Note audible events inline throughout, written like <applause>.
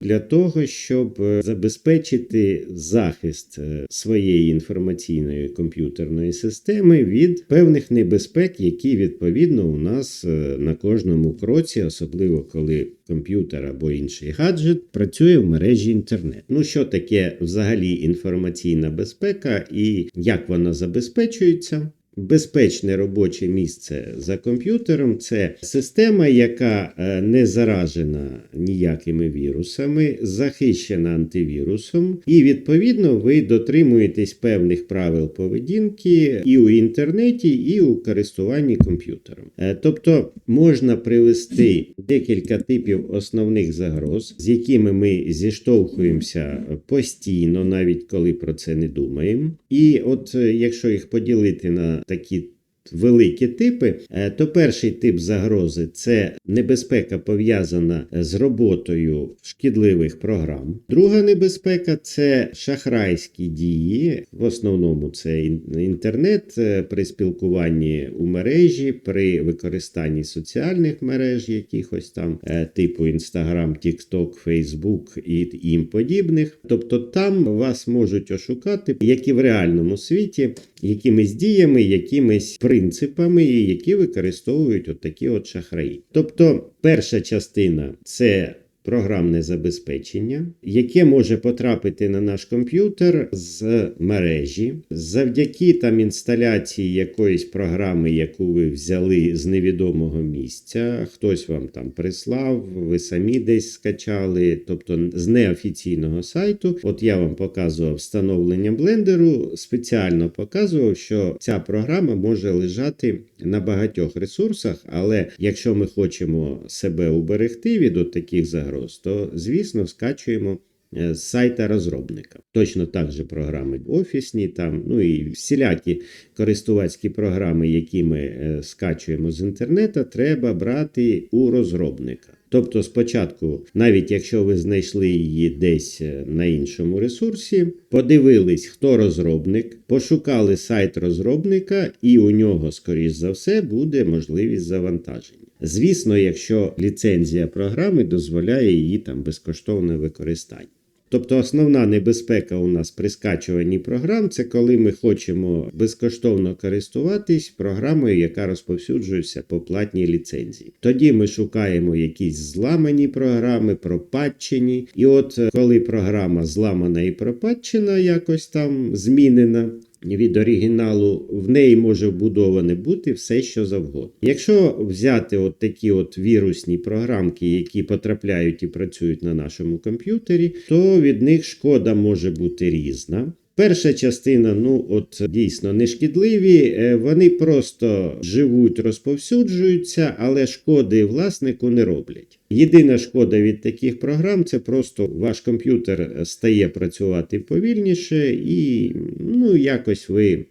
для того, щоб е, забезпечити захист е, своєї інформаційної комп'ютерної системи від певних небезпек, які відповідно у нас е, на кожному кроці, особливо коли комп'ютер або інший гаджет працює в мережі інтернет. Ну що таке взагалі інформаційна безпека і як вона забезпечується? Безпечне робоче місце за комп'ютером це система, яка е, не заражена ніякими вірусами, захищена антивірусом, і відповідно ви дотримуєтесь певних правил поведінки і у інтернеті, і у користуванні комп'ютером. Е, Тобто можна привести декілька типів основних загроз, з якими ми зіштовхуємося постійно, навіть коли про це не думаємо. І от е, якщо їх поділити на такі великі типи, е, то перший тип загрози це небезпека пов'язана з роботою шкідливих програм. Друга небезпека це шахрайські дії. В основному це інтернет е, при спілкуванні у мережі, при використанні соціальних мереж, якихось там е, типу Instagram, TikTok, Facebook і їм подібних. Тобто там вас можуть ошукати, як і в реальному світі, якимись діями, якимись принципами, які використовують от такі от шахраї. Тобто, перша частина це. Програмне забезпечення, яке може потрапити на наш комп'ютер з мережі, завдяки там інсталяції якоїсь програми, яку ви взяли з невідомого місця, хтось вам там прислав, ви самі десь скачали, тобто з неофіційного сайту. От я вам показував встановлення блендеру, спеціально показував, що ця програма може лежати на багатьох ресурсах, але якщо ми хочемо себе уберегти від от таких загроз, то звісно скачуємо. е, З сайта розробника. Точно так же програми офісні, там, ну і всілякі користувацькі програми, які ми е, скачуємо з інтернету, треба брати у розробника. Тобто, спочатку, навіть якщо ви знайшли її десь е, на іншому ресурсі, подивились, хто розробник, пошукали сайт розробника, і у нього, скоріш за все, буде можливість завантаження. Звісно, якщо ліцензія програми дозволяє її там безкоштовне використання. Тобто основна небезпека у нас при скачуванні програм це коли ми хочемо безкоштовно користуватись програмою, яка розповсюджується по платній ліцензії. Тоді ми шукаємо якісь зламані програми, пропатчені. І от е, коли програма зламана і пропатчена, якось там змінена. Від оригіналу в неї може вбудоване бути все, що завгодно. Якщо взяти от такі от вірусні програмки, які потрапляють і працюють на нашому комп'ютері, то від них шкода може бути різна. Перша частина, ну от дійсно не шкідливі, е, вони просто живуть, розповсюджуються, але шкоди власнику не роблять. Єдина шкода від таких програм це просто ваш комп'ютер стає працювати повільніше, і ну якось ви.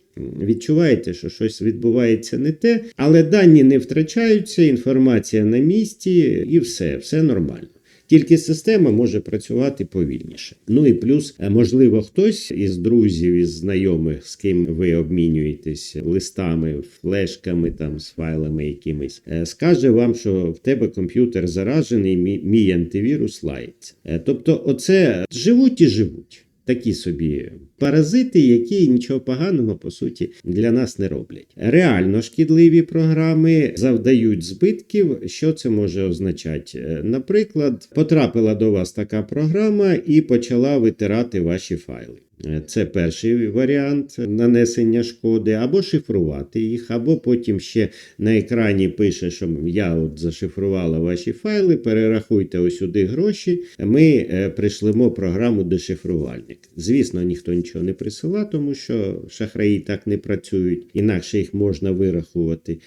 Відчуваєте, що щось відбувається не те, але дані не втрачаються, інформація на місці, і все, все нормально. Тільки система може працювати повільніше. Ну і плюс, е, можливо, хтось із друзів, із знайомих, з ким ви обмінюєтесь листами, флешками, там з файлами якимись, е, скаже вам, що в тебе комп'ютер заражений, мій, антивірус лається. Е, Тобто, оце живуть і живуть. Такі собі паразити, які нічого поганого по суті для нас не роблять. Реально шкідливі програми завдають збитків. Що це може означати? Е, Наприклад, потрапила до вас така програма і почала витирати ваші файли. Е, Це перший варіант нанесення шкоди, або шифрувати їх, або потім ще на екрані пише, що я от зашифрувала ваші файли, перерахуйте ось сюди гроші. Ми е, програму дешифрувальник. Звісно, ніхто нічого не присила, тому що шахраї так не працюють, інакше їх можна вирахувати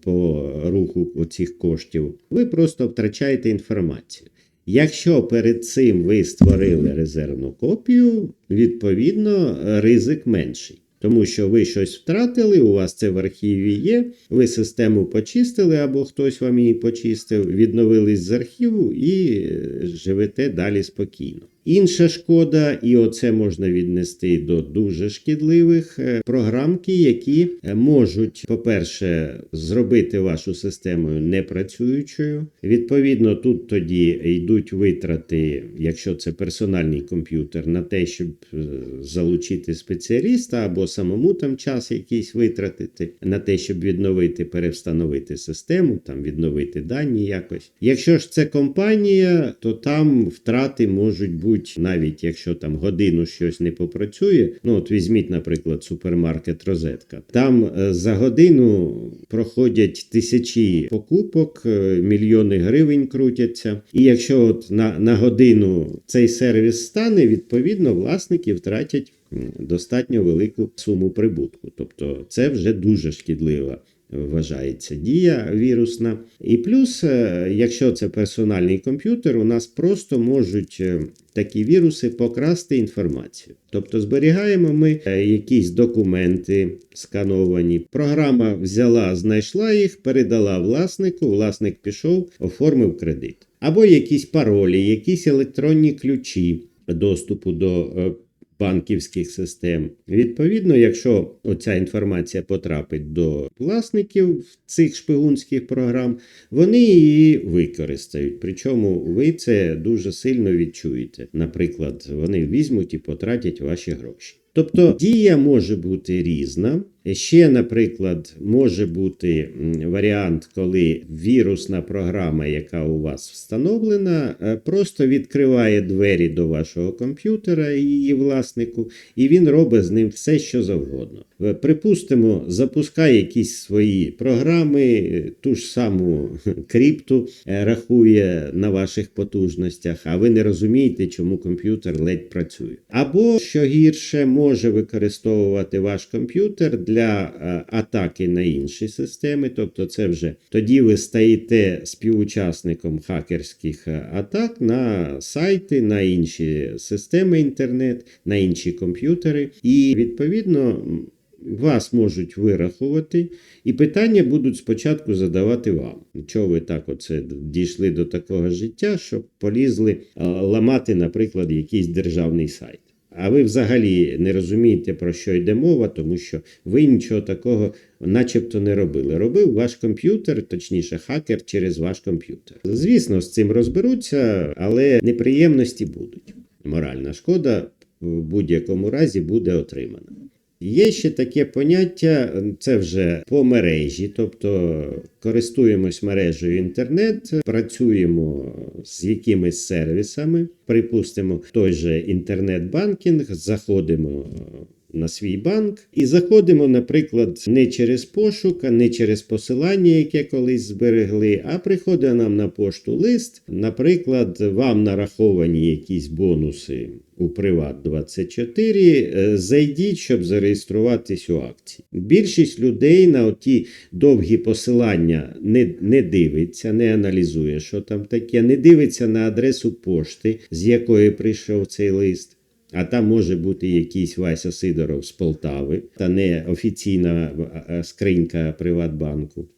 по руху оцих коштів. Ви просто втрачаєте інформацію. Якщо перед цим ви створили резервну копію, відповідно ризик менший. Тому що ви щось втратили, у вас це в архіві є, ви систему почистили або хтось вам її почистив, відновились з архіву і е, живете далі спокійно. Інша шкода, і оце можна віднести до дуже шкідливих е, програмки, які е, можуть, по-перше, зробити вашу систему непрацюючою. Відповідно, тут тоді йдуть витрати, якщо це персональний комп'ютер, на те, щоб е, залучити спеціаліста або самому там час якийсь витратити на те, щоб відновити, перевстановити систему, там відновити дані якось. Якщо ж це компанія, то там втрати можуть бути навіть якщо там годину щось не попрацює. Ну от візьміть, наприклад, супермаркет Розетка. Там е, за годину проходять тисячі покупок, е, мільйони гривень крутяться. І якщо от на, на годину цей сервіс стане, відповідно власники втратять достатньо велику суму прибутку. Тобто це вже дуже шкідлива вважається дія вірусна. І плюс, е, якщо це персональний комп'ютер, у нас просто можуть е, такі віруси покрасти інформацію. Тобто зберігаємо ми е, якісь документи скановані. Програма взяла, знайшла їх, передала власнику, власник пішов, оформив кредит. Або якісь паролі, якісь електронні ключі доступу до банківських систем. Відповідно, якщо оця інформація потрапить до власників цих шпигунських програм, вони її використають. Причому ви це дуже сильно відчуєте. Наприклад, вони візьмуть і потратять ваші гроші. Тобто дія може бути різна. Ще, наприклад, може бути варіант, коли вірусна програма, яка у вас встановлена, е, просто відкриває двері до вашого комп'ютера і її власнику, і він робить з ним все, що завгодно. Е, Припустимо, запускає якісь свої програми, е, ту ж саму <laughs> крипту рахує на ваших потужностях, а ви не розумієте, чому комп'ютер ледь працює. Або що гірше, може використовувати ваш комп'ютер для е, атаки на інші системи. Тобто, це вже тоді ви стаєте співучасником хакерських е, атак на сайти, на інші системи інтернет, на інші комп'ютери. І відповідно. Вас можуть вирахувати, і питання будуть спочатку задавати вам. Чого ви так оце дійшли до такого життя, що полізли ламати, наприклад, якийсь державний сайт. А ви взагалі не розумієте, про що йде мова, тому що ви нічого такого начебто не робили. Робив ваш комп'ютер, точніше, хакер через ваш комп'ютер. Звісно, з цим розберуться, але неприємності будуть. Моральна шкода в будь-якому разі буде отримана. Є ще таке поняття, це вже по мережі, тобто користуємось мережею інтернет, працюємо з якимись сервісами, припустимо, той же інтернет-банкінг, заходимо на свій банк і заходимо, наприклад, не через пошук, а не через посилання, яке колись зберегли, а приходить нам на пошту лист. Наприклад, вам нараховані якісь бонуси у Приват 24. е, Зайдіть, щоб зареєструватись у акції. Більшість людей на оті довгі посилання не, не дивиться, не аналізує, що там таке, не дивиться на адресу пошти, з якої прийшов цей лист. А там може бути якийсь Вася Сидоров з Полтави, та не офіційна а, а, скринька Приватбанку.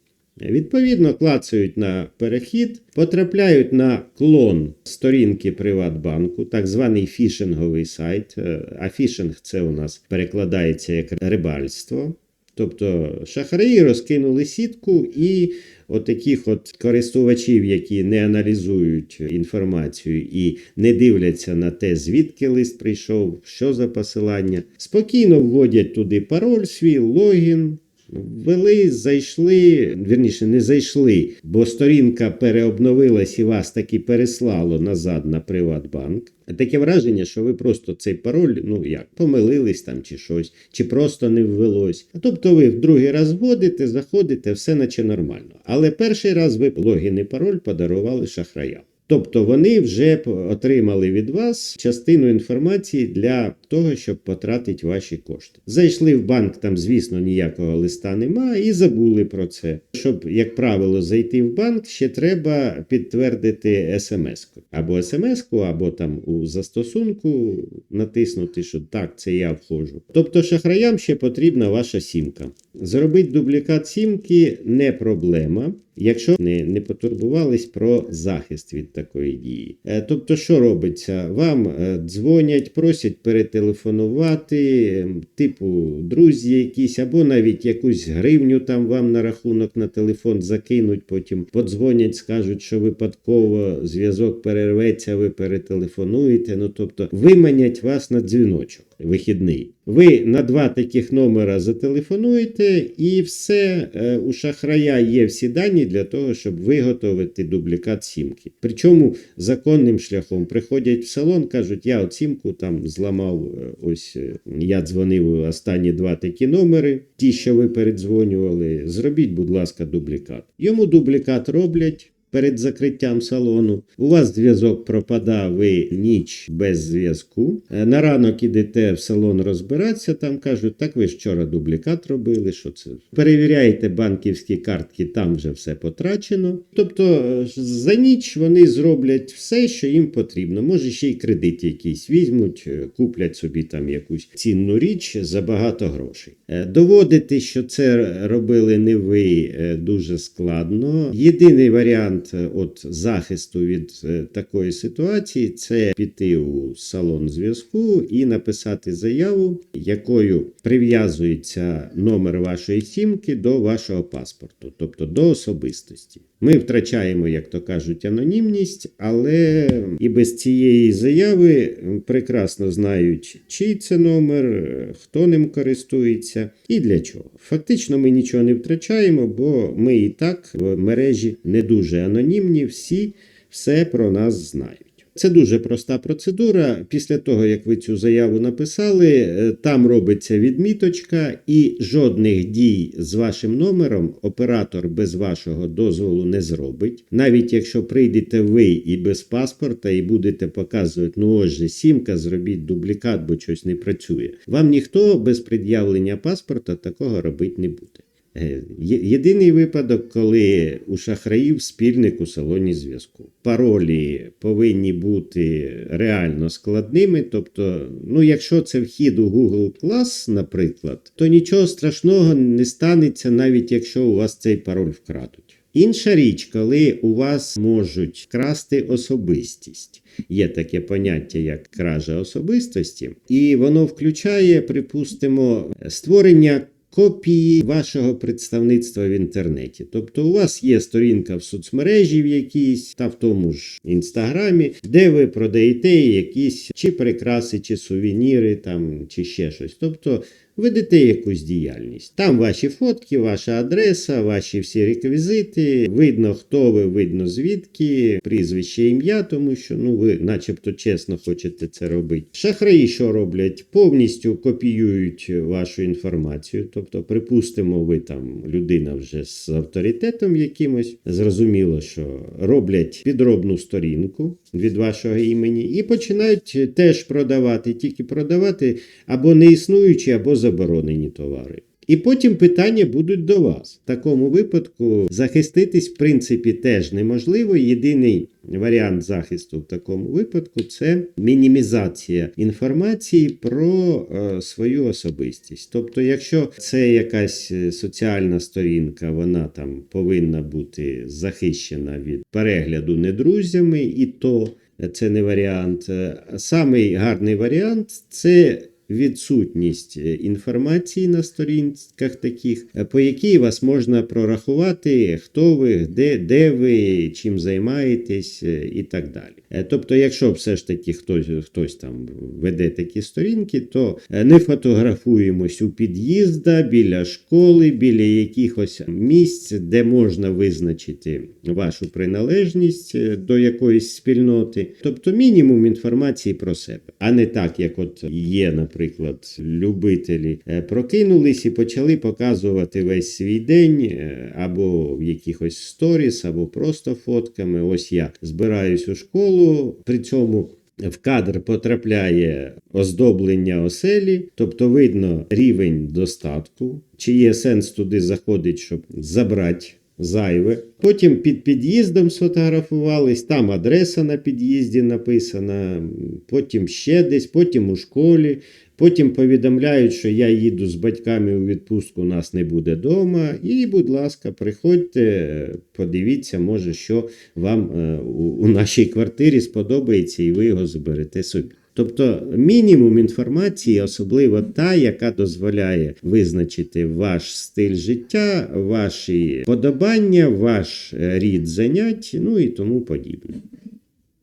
Відповідно, клацають на перехід, потрапляють на клон сторінки Приватбанку, так званий фішинговий сайт. Е, А фішинг це у нас перекладається як рибальство. Тобто шахраї розкинули сітку і отаких от користувачів, які не аналізують інформацію і не дивляться на те, звідки лист прийшов, що за посилання, спокійно вводять туди пароль свій, логін. Ввели, зайшли, вірніше, не зайшли, бо сторінка переобновилась і вас таки переслало назад на Приватбанк. Таке враження, що ви просто цей пароль, ну як, помилились там чи щось, чи просто не ввелось. Тобто ви в другий раз вводите, заходите, все наче нормально. Але перший раз ви логін і пароль подарували шахраям. Тобто вони вже отримали від вас частину інформації для того, щоб потратити ваші кошти. Зайшли в банк, там, звісно, ніякого листа немає, і забули про це. Щоб, як правило, зайти в банк, ще треба підтвердити смс-ку. Або смс-ку, або там у застосунку натиснути, що так, це я входжу. Тобто шахраям ще потрібна ваша сімка. Зробити дублікат сімки не проблема. Якщо не, не потурбувались про захист від такої дії. Е, Тобто, що робиться? Вам е, дзвонять, просять перетелефонувати, ем, типу друзі якісь, або навіть якусь гривню там вам на рахунок на телефон закинуть, потім подзвонять, скажуть, що випадково зв'язок перерветься, ви перетелефонуєте. Ну тобто виманять вас на дзвіночок вихідний. Ви на два таких номера зателефонуєте, і все е, у шахрая є всі дані для того, щоб виготовити дублікат сімки. Причому законним шляхом приходять в салон, кажуть, я от сімку там зламав. е, Ось е, я дзвонив останні два такі номери, ті, що ви передзвонювали. Зробіть, будь ласка, дублікат. Йому дублікат роблять. Перед закриттям салону у вас зв'язок пропадає, ви ніч без зв'язку. Е, На ранок ідете в салон розбиратися, там кажуть, так ви ж вчора дублікат робили. Що це? Перевіряєте банківські картки, там вже все потрачено. Тобто е, за ніч вони зроблять все, що їм потрібно. Може, ще й кредит якийсь візьмуть, е, куплять собі там якусь цінну річ за багато грошей. Доводити, що це робили не ви, дуже складно. Єдиний варіант е, от захисту від е, такої ситуації це піти у салон зв'язку і написати заяву, якою прив'язується номер вашої сімки до вашого паспорту, тобто до особистості. Ми втрачаємо, як то кажуть, анонімність, але і без цієї заяви прекрасно знають, чий це номер, хто ним користується і для чого. Фактично, ми нічого не втрачаємо, бо ми і так в мережі не дуже анонімні, всі все про нас знають. Це дуже проста процедура. Після того, як ви цю заяву написали, е, там робиться відміточка, і жодних дій з вашим номером оператор без вашого дозволу не зробить. Навіть якщо прийдете ви і без паспорта, і будете показувати, ну ось же сімка, зробіть дублікат, бо щось не працює. Вам ніхто без пред'явлення паспорта такого робити не буде. Е, Єдиний випадок, коли у шахраїв спільник у салоні зв'язку. Паролі повинні бути реально складними. Тобто, ну, якщо це вхід у Google Class, наприклад, то нічого страшного не станеться, навіть якщо у вас цей пароль вкрадуть. Інша річ, коли у вас можуть красти особистість. Є таке поняття, як кража особистості, і воно включає, припустимо, створення копії вашого представництва в інтернеті. Тобто, у вас є сторінка в соцмережі в якійсь, та в тому ж інстаграмі, де ви продаєте якісь чи прикраси, чи сувеніри, там, чи ще щось. Тобто, ведете якусь діяльність. Там ваші фотки, ваша адреса, ваші всі реквізити. Видно, хто ви, видно звідки, прізвище, ім'я, тому що ну ви, начебто, чесно хочете це робити. Шахраї, що роблять, повністю копіюють вашу інформацію. Тобто, припустимо, ви там людина вже з авторитетом якимось. Зрозуміло, що роблять підробну сторінку від вашого імені і починають теж продавати, тільки продавати або неіснуючі, або заборонені товари. І потім питання будуть до вас. В такому випадку захиститись, в принципі, теж неможливо. Єдиний варіант захисту в такому випадку це мінімізація інформації про е, свою особистість. Тобто, якщо це якась е, соціальна сторінка, вона там повинна бути захищена від перегляду недрузями, і то це не варіант. Е, Самий гарний варіант це відсутність е, інформації на сторінках таких, е, по якій вас можна прорахувати, хто ви, де, де ви, чим займаєтесь е, і так далі. Е, Тобто, якщо все ж таки хтось, хтось там веде такі сторінки, то е, не фотографуємось у під'їзда, біля школи, біля якихось місць, де можна визначити вашу приналежність е, до якоїсь спільноти. Тобто мінімум інформації про себе, а не так, як от є, наприклад, любителі прокинулись і почали показувати весь свій день або в якихось сторіс, або просто фотками. Ось я збираюсь у школу, при цьому в кадр потрапляє оздоблення оселі, тобто видно рівень достатку, чи є сенс туди заходить, щоб забрати. Зайве. Потім під під'їздом сфотографувались, там адреса на під'їзді написана, потім ще десь, потім у школі. Потім повідомляють, що я їду з батьками у відпустку, нас не буде вдома. І, будь ласка, приходьте, подивіться, може, що вам е, у, у нашій квартирі сподобається, і ви його заберете собі. Тобто мінімум інформації, особливо та, яка дозволяє визначити ваш стиль життя, ваші подобання, ваш рід занять, ну і тому подібне.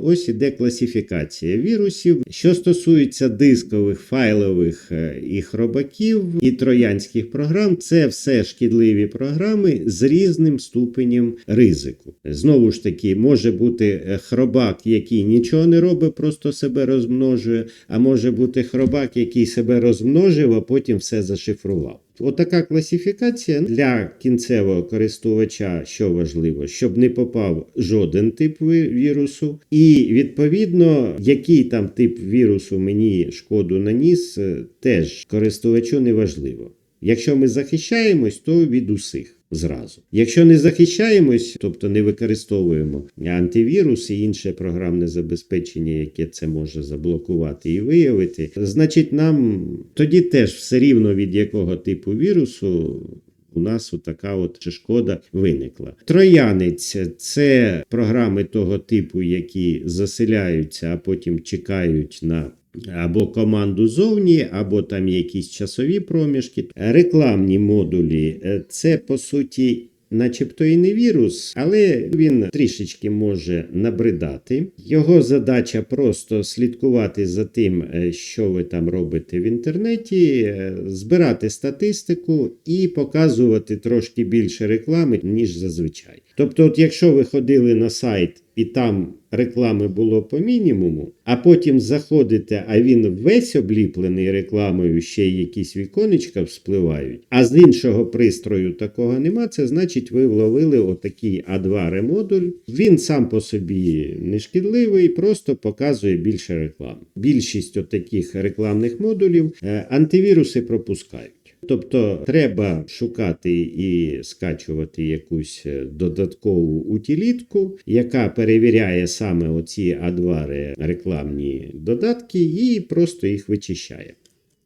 Ось іде класифікація вірусів. Що стосується дискових, файлових е, і хробаків і троянських програм, це все шкідливі програми з різним ступенем ризику. Знову ж таки, може бути е, хробак, який нічого не робить, просто себе розмножує, а може бути хробак, який себе розмножив, а потім все зашифрував. Отака класифікація для кінцевого користувача, що важливо, щоб не попав жоден тип вірусу, і відповідно, який там тип вірусу мені шкоду наніс, е, теж користувачу не важливо. Якщо ми захищаємось, то від усіх зразу. Якщо не захищаємось, тобто не використовуємо антивірус і інше програмне забезпечення, яке це може заблокувати і виявити, значить нам тоді теж все рівно від якого типу вірусу. У нас така от шкода виникла. Троянець це програми того типу, які заселяються, а потім чекають на або команду зовні, або там якісь часові проміжки. Рекламні модулі е, це по суті. Начебто і не вірус, але він трішечки може набридати. Його задача просто слідкувати за тим, е, що ви там робите в інтернеті, е, збирати статистику і показувати трошки більше реклами, ніж зазвичай. Тобто, от якщо ви ходили на сайт і там реклами було по мінімуму, а потім заходите, а він весь обліплений рекламою, ще якісь віконечка вспливають, а з іншого пристрою такого нема, це значить, ви вловили отакий А2 ремодуль. Він сам по собі не шкідливий, просто показує більше реклам. Більшість отаких рекламних модулів е, антивіруси пропускають. Тобто треба шукати і скачувати якусь е, додаткову утилітку, яка перевіряє саме оці адвари рекламні додатки, і просто їх вичищає.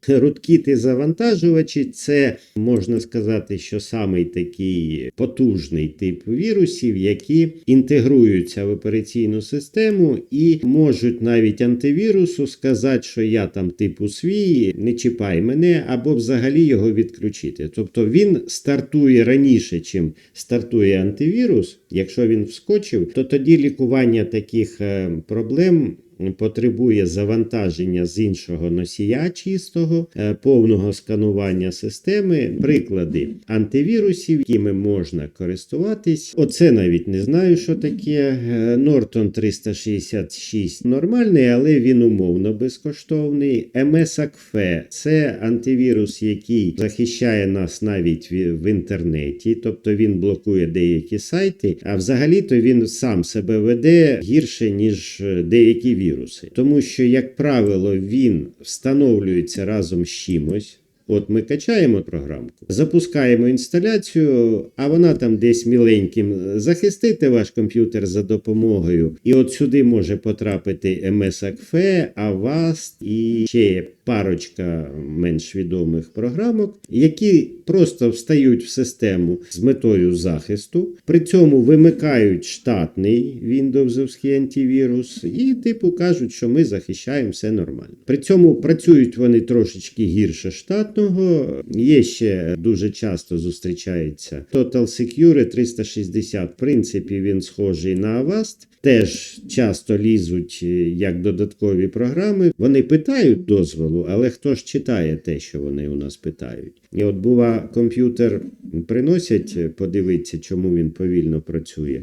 Рудкіти завантажувачі це можна сказати, що самий такий потужний тип вірусів, які інтегруються в операційну систему і можуть навіть антивірусу сказати, що я там типу свій, не чіпай мене, або взагалі його відключити. Тобто він стартує раніше, чим стартує антивірус. Якщо він вскочив, то тоді лікування таких е, проблем потребує завантаження з іншого носія чистого, е, повного сканування системи, приклади антивірусів, якими можна користуватись. Оце навіть не знаю, що таке. Е, Norton 366 нормальний, але він умовно безкоштовний. MSACFE – це антивірус, який захищає нас навіть в інтернеті, тобто він блокує деякі сайти, а взагалі-то він сам себе веде гірше, ніж е, деякі віруси. Тому що, як правило, він встановлюється разом з чимось. От ми качаємо програмку, запускаємо інсталяцію, а вона там десь міленьким захистити ваш комп'ютер за допомогою. І от сюди може потрапити MS-ACFE, Avast і ще парочка менш відомих програмок, які просто встають в систему з метою захисту, при цьому вимикають штатний Windowsовський антивірус, і типу кажуть, що ми захищаємо все нормально. При цьому працюють вони трошечки гірше штатного. Є ще дуже часто зустрічається Total Secure 360. В принципі, він схожий на Avast. Теж часто лізуть е, як додаткові програми. Вони питають дозволу, але хто ж читає те, що вони у нас питають? І от бува, комп'ютер приносять е, подивитися, чому він повільно працює.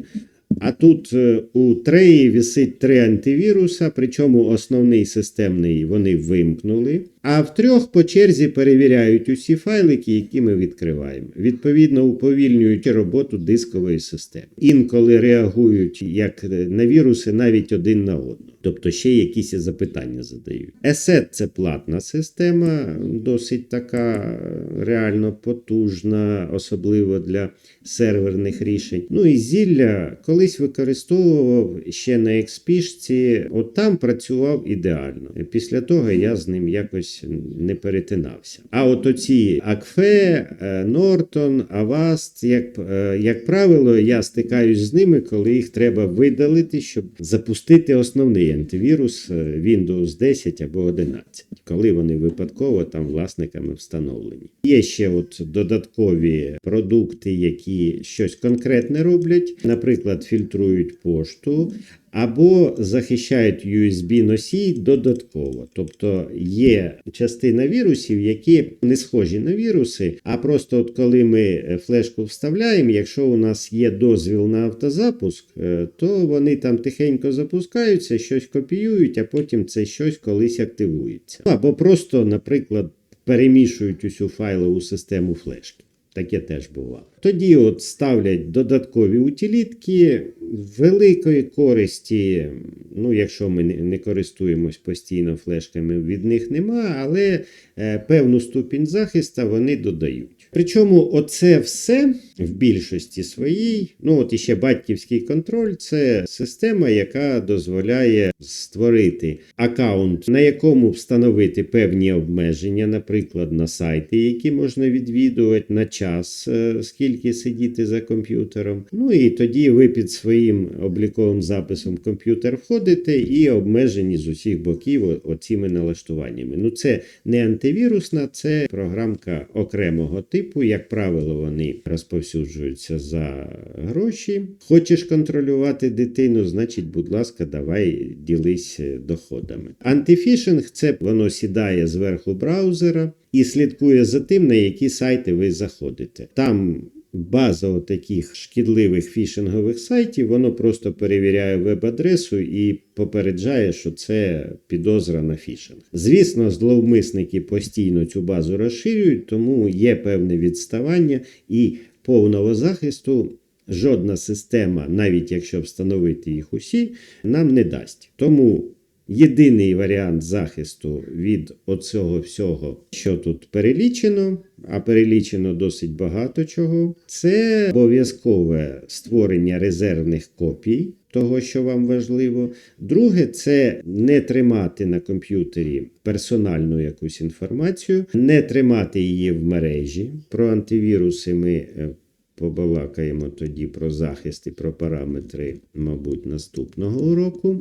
А тут е, у треї висить три антивіруса, причому основний системний вони вимкнули. А в трьох по черзі перевіряють усі файлики, які ми відкриваємо. Відповідно, уповільнюють роботу дискової системи. Інколи реагують як на віруси навіть один на одного. Тобто ще якісь запитання задають. ESET – це платна система, досить така реально потужна, особливо для серверних рішень. Ну і зілля колись використовував ще на експішці, от там працював ідеально. Після того я з ним якось не перетинався. А от оці Акфе, е, Нортон, Аваст, як, е, як правило, я стикаюсь з ними, коли їх треба видалити, щоб запустити основний антивірус е, Windows 10 або 11, коли вони випадково там власниками встановлені. Є ще от додаткові продукти, які щось конкретне роблять, наприклад, фільтрують пошту. Або захищають USB-носій додатково. Тобто є частина вірусів, які не схожі на віруси, а просто от коли ми е, флешку вставляємо, якщо у нас є дозвіл на автозапуск, е, то вони там тихенько запускаються, щось копіюють, а потім це щось колись активується. Або просто, наприклад, перемішують усю файлову систему флешки. Таке теж бувало. Тоді от ставлять додаткові утилітки великої користі. Ну, якщо ми не- користуємось постійно флешками, від них нема, але е, певну ступінь захисту вони додають. Причому оце все в більшості своїй, ну от іще батьківський контроль це система, яка дозволяє створити аккаунт, на якому встановити певні обмеження, наприклад, на сайти, які можна відвідувати на час, е, скільки сидіти за комп'ютером. Ну і тоді ви під своїм обліковим записом комп'ютер входите і обмежені з усіх боків оціми налаштуваннями. Ну це не антивірусна, це програмка окремого типу. Як правило, вони розповсюджуються за гроші. Хочеш контролювати дитину, значить, будь ласка, давай ділись е, доходами. Антифішинг це воно сідає зверху браузера і слідкує за тим, на які сайти ви заходите. Там база таких шкідливих фішингових сайтів, воно просто перевіряє веб-адресу і попереджає, що це підозра на фішинг. Звісно, зловмисники постійно цю базу розширюють, тому є певне відставання і повного захисту. Жодна система, навіть якщо встановити їх усі, нам не дасть. Тому єдиний варіант захисту від оцього всього, що тут перелічено, а перелічено досить багато чого, це обов'язкове створення резервних копій. Того, що вам важливо. Друге, це не тримати на комп'ютері персональну якусь інформацію, не тримати її в мережі. Про антивіруси ми е, побалакаємо тоді про захист і про параметри, мабуть, наступного уроку.